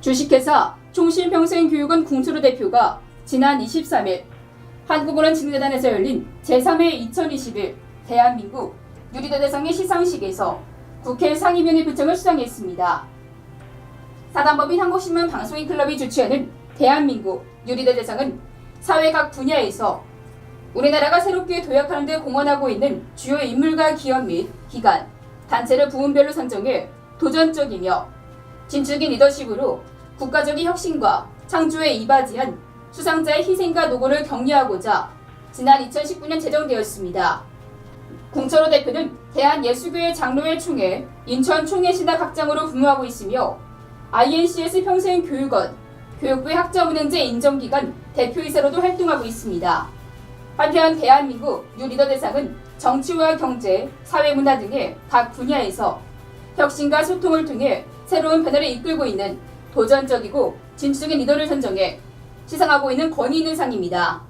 주식회사 총신평생교육원 궁수루 대표가 지난 23일 한국어론 진흥재단에서 열린 제3회 2021 대한민국 유리대 대상의 시상식에서 국회 상임위원회 부청을 수상했습니다. 사단법인 한국신문 방송인 클럽이 주최하는 대한민국 유리대 대상은 사회 각 분야에서 우리나라가 새롭게 도약하는 데 공헌하고 있는 주요 인물과 기업 및 기관, 단체를 부문별로 선정해 도전적이며 진출적인 리더십으로 국가적인 혁신과 창조에 이바지한 수상자의 희생과 노고를 격려하고자 지난 2019년 제정되었습니다. 궁철호 대표는 대한예수교회 장로회 총회, 인천 총회 신학 학장으로 근무하고 있으며 INCS 평생교육원, 교육부의 학자운행제 인정기관 대표이사로도 활동하고 있습니다. 한편 대한민국 유리더 대상은 정치와 경제, 사회문화 등의 각 분야에서 혁신과 소통을 통해 새로운 변화를 이끌고 있는 도전적이고 진취적인 리더를 선정해 시상하고 있는 권위 있는 상입니다.